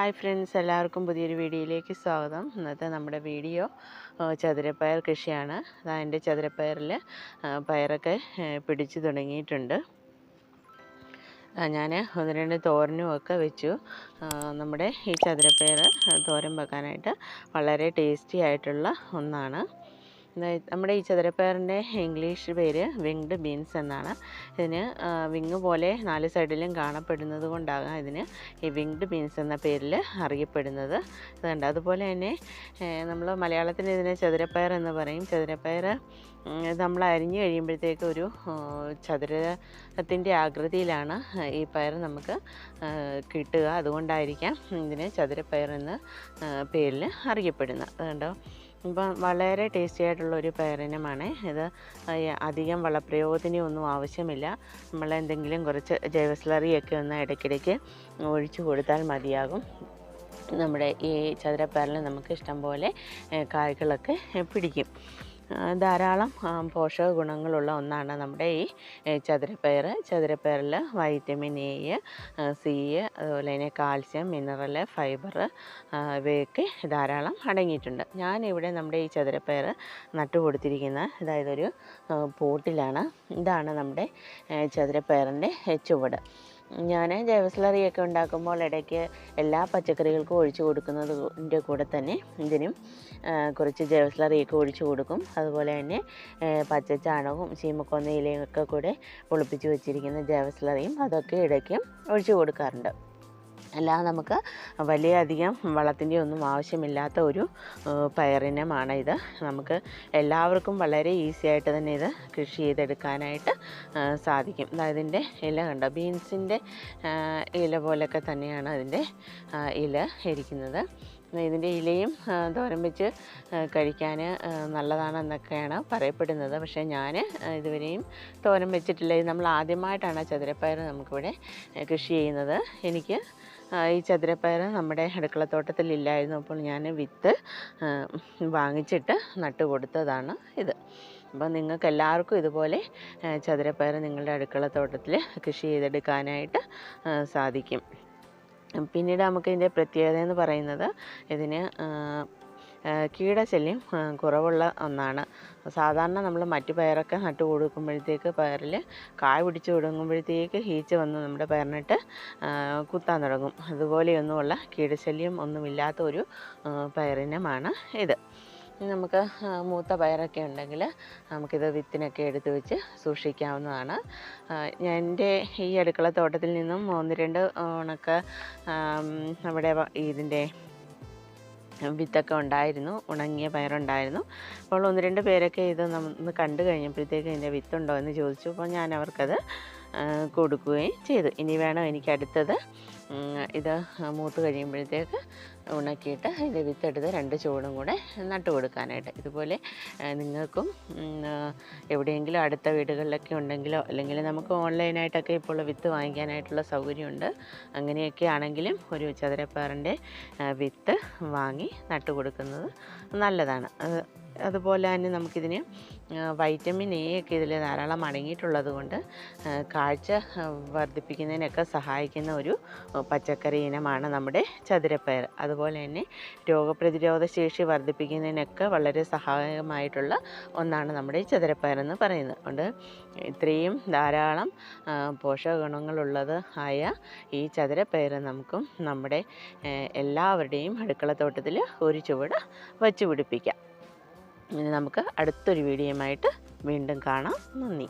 Hi friends എല്ലാവർക്കും പുതിയൊരു വീഡിയോയിലേക്ക് സ്വാഗതം. ഇന്നത്തെ നമ്മുടെ വീഡിയോ ചതുരപ്പയർ കൃഷിയാണ്. അതാ എന്റെ ചതുരപ്പയറിൽ പയറൊക്കെ പിടിച്ചു തുടങ്ങിയിട്ടുണ്ട്. ഞാൻ ഒന്ന് രണ്ട് തോരനും ഒക്കെ വെച്ചു. നമ്മുടെ ഈ ചതുരപ്പയർ തോരൻ വെക്കാനായിട്ട് വളരെ ടേസ്റ്റി ആയിട്ടുള്ള ഒന്നാണ്. നമ്മുടെ ഈ ചതുരപ്പയറിന്റെ ഇംഗ്ലീഷ് പേര് വിങ്ഡ് ബീൻസ് എന്നാണ്. ഇതിന് വിങ് പോലെ നാല് സൈഡിലും കാണപ്പെടുന്നത് കൊണ്ടാകാം ഇതിന് ഈ വിങ്ഡ് ബീൻസ് എന്ന പേരിൽ അറിയപ്പെടുന്നത്. ഇതുണ്ട് അതുപോലെ തന്നെ നമ്മൾ മലയാളത്തിൽ ഇതിനെ ചതുരപ്പയർ എന്ന് പറയും. ചതുരപ്പയർ നമ്മൾ അരിഞ്ഞു കഴിയുമ്പോഴത്തേക്ക് ഒരു ചതുരത്തിന്റെ ആകൃതിയിലാണ് ഈ പയർ നമുക്ക് കിട്ടുക. അതുകൊണ്ടായിരിക്കാം ഇതിനെ ചതുരപ്പയർ എന്ന പേരിൽ അറിയപ്പെടുന്നത്. അതുകൊണ്ടോ ഇപ്പം വളരെ ടേസ്റ്റി ആയിട്ടുള്ള ഒരു പയറിനമാണ്. ഇത് അധികം വളപ്രയോഗത്തിന് ഒന്നും ആവശ്യമില്ല. നമ്മൾ എന്തെങ്കിലും കുറച്ച് ജൈവ സ്ലറിയൊക്കെ ഒന്ന് ഇടയ്ക്കിടയ്ക്ക് ഒഴിച്ചു കൊടുത്താൽ മതിയാകും. നമ്മുടെ ഈ ചതുരപ്പയറിൽ നമുക്ക് ഇഷ്ടം പോലെ കായ്കളൊക്കെ പിടിക്കും. ധാരാളം പോഷക ഗുണങ്ങളുള്ള ഒന്നാണ് നമ്മുടെ ഈ ചതുരപ്പയർ ചതുരപ്പയറിൽ വൈറ്റമിൻ എ സി അതുപോലെ തന്നെ കാൽസ്യം മിനറൽ ഫൈബർ ഇവയൊക്കെ ധാരാളം അടങ്ങിയിട്ടുണ്ട്. ഞാനിവിടെ നമ്മുടെ ഈ ചതുരപ്പയർ നട്ടു കൊടുത്തിരിക്കുന്ന അതായത് ഒരു പോട്ടിലാണ്. ഇതാണ് നമ്മുടെ ചതുരപ്പയറിന്റെ ചുവട്. ഞാൻ ജൈവ സ്ലറിയൊക്കെ ഉണ്ടാക്കുമ്പോൾ ഇടയ്ക്ക് എല്ലാ പച്ചക്കറികൾക്കും ഒഴിച്ചു കൊടുക്കുന്നതിന്റെ കൂടെ തന്നെ ഇതിനും കുറച്ച് ജൈവ സ്ലറിയൊക്കെ ഒഴിച്ചു കൊടുക്കും. അതുപോലെ തന്നെ പച്ച ചാണകവും ചീമക്കൊന്ന ഒക്കെ കൂടെ പൊളിപ്പിച്ച് വെച്ചിരിക്കുന്ന ജൈവ സ്ലറിയും അതൊക്കെ ഇടയ്ക്ക് ഒഴിച്ചു കൊടുക്കാറുണ്ട്. അല്ലാതെ നമുക്ക് വലിയ അധികം വളത്തിന്റെ ഒന്നും ആവശ്യമില്ലാത്ത ഒരു പയറിനമാണ് ഇത്. നമുക്ക് എല്ലാവർക്കും വളരെ ഈസി ആയിട്ട് തന്നെ ഇത് കൃഷി ചെയ്തെടുക്കാനായിട്ട് സാധിക്കും. ഇതിന്റെ ഇല കണ്ടോ? ബീൻസിന്റെ ഇല പോലൊക്കെ തന്നെയാണ് അതിന്റെ ഇല ഇരിക്കുന്നത്. ഇതിന്റെ ഇലയും തോരൻ വെച്ച് കഴിക്കാൻ നല്ലതാണെന്നൊക്കെയാണ് പറയപ്പെടുന്നത്. പക്ഷേ ഞാൻ ഇതുവരെയും തോരൻ വെച്ചിട്ടില്ല. ഇത് നമ്മൾ ആദ്യമായിട്ടാണ് ചതുരപ്പയർ നമുക്കിവിടെ കൃഷി ചെയ്യുന്നത്. എനിക്ക് ഈ ചതുരപ്പയർ നമ്മുടെ അടുക്കളത്തോട്ടത്തിലില്ലായിരുന്നു അപ്പോൾ ഞാൻ വിത്ത് വാങ്ങിച്ചിട്ട് നട്ട് കൊടുത്തതാണ് ഇത്. അപ്പോൾ നിങ്ങൾക്ക് എല്ലാവർക്കും ഇതുപോലെ ചതുരപ്പയർ നിങ്ങളുടെ അടുക്കളത്തോട്ടത്തിൽ കൃഷി ചെയ്തെടുക്കാനായിട്ട് സാധിക്കും. പിന്നീട് നമുക്ക് ഇതിന്റെ പ്രത്യേകത എന്ന് പറയുന്നത് ഇതിന് കീടശല്യം കുറവുള്ള ഒന്നാണ്. സാധാരണ നമ്മൾ മറ്റു പയറൊക്കെ നട്ട് കൊടുക്കുമ്പോഴത്തേക്ക് പയറിൽ കായ് പിടിച്ച് തുടങ്ങുമ്പോഴത്തേക്ക് ഈച്ച വന്ന് നമ്മുടെ പയറിനിട്ട് കുത്താൻ തുടങ്ങും. അതുപോലെയൊന്നുമുള്ള കീടശല്യം ഒന്നുമില്ലാത്ത ഒരു പയറിനമാണ് ഇത്. ഇനി നമുക്ക് മൂത്ത പയറൊക്കെ ഉണ്ടെങ്കിൽ നമുക്കിത് വിത്തിനൊക്കെ എടുത്ത് വെച്ച് സൂക്ഷിക്കാവുന്നതാണ്. ഞാൻ എന്റെ ഈ അടുക്കള തോട്ടത്തിൽ നിന്നും ഒന്ന് രണ്ട് ഉണക്ക നമ്മുടെ ഇതിന്റെ വിത്തൊക്കെ ഉണ്ടായിരുന്നു ഉണങ്ങിയ പയറുണ്ടായിരുന്നു. അപ്പോൾ ഒന്ന് രണ്ട് പേരൊക്കെ ഇത് നമ്മൾ കണ്ടു കഴിഞ്ഞപ്പോഴത്തേക്ക് ഇതിന്റെ വിത്തുണ്ടോ എന്ന് ചോദിച്ചു. അപ്പോൾ ഞാൻ അവർക്കത് കൊടുക്കുകയും ചെയ്തു. ഇനി വേണം എനിക്ക് അടുത്തത് ഇത് മൂത്ത് കഴിയുമ്പോഴത്തേക്ക് ഉണക്കിയിട്ട് ഇതിന്റെ വിത്തെടുത്ത് രണ്ട് ചുവടും കൂടെ നട്ടു കൊടുക്കാനായിട്ട്. ഇതുപോലെ നിങ്ങൾക്കും എവിടെയെങ്കിലും അടുത്ത വീടുകളിലൊക്കെ ഉണ്ടെങ്കിലോ അല്ലെങ്കിൽ നമുക്ക് ഓൺലൈനായിട്ടൊക്കെ ഇപ്പോൾ വിത്ത് വാങ്ങിക്കാനായിട്ടുള്ള സൗകര്യമുണ്ട്. അങ്ങനെയൊക്കെ ആണെങ്കിലും ഒരു ചതുരപ്പാറിന്റെ വിത്ത് വാങ്ങി നട്ടു കൊടുക്കുന്നത് നല്ലതാണ്. അതുപോലെ തന്നെ നമുക്കിതിന് വൈറ്റമിൻ എ ഒക്കെ ഇതിൽ ധാരാളം അടങ്ങിയിട്ടുള്ളത് കൊണ്ട് കാഴ്ച വർദ്ധിപ്പിക്കുന്നതിനൊക്കെ സഹായിക്കുന്ന ഒരു പച്ചക്കറി ഇനമാണ് നമ്മുടെ ചതുരപ്പയർ. അതുപോലെ തന്നെ രോഗപ്രതിരോധ ശേഷി വർദ്ധിപ്പിക്കുന്നതിനൊക്കെ വളരെ സഹായകമായിട്ടുള്ള ഒന്നാണ് നമ്മുടെ ചതുരപ്പയർ എന്ന് പറയുന്നത്. അതുകൊണ്ട് ഇത്രയും ധാരാളം പോഷകഗുണങ്ങളുള്ളത് പോഷക ഗുണങ്ങളുള്ളത് ആയ ഈ ചതുരപ്പയർ നമുക്കും നമ്മുടെ എല്ലാവരുടെയും അടുക്കളത്തോട്ടത്തിൽ ഒരു ചുവട് വച്ച് പിടിപ്പിക്കാം. ഇനി നമുക്ക് അടുത്തൊരു വീഡിയോയുമായിട്ട് വീണ്ടും കാണാം. നന്ദി.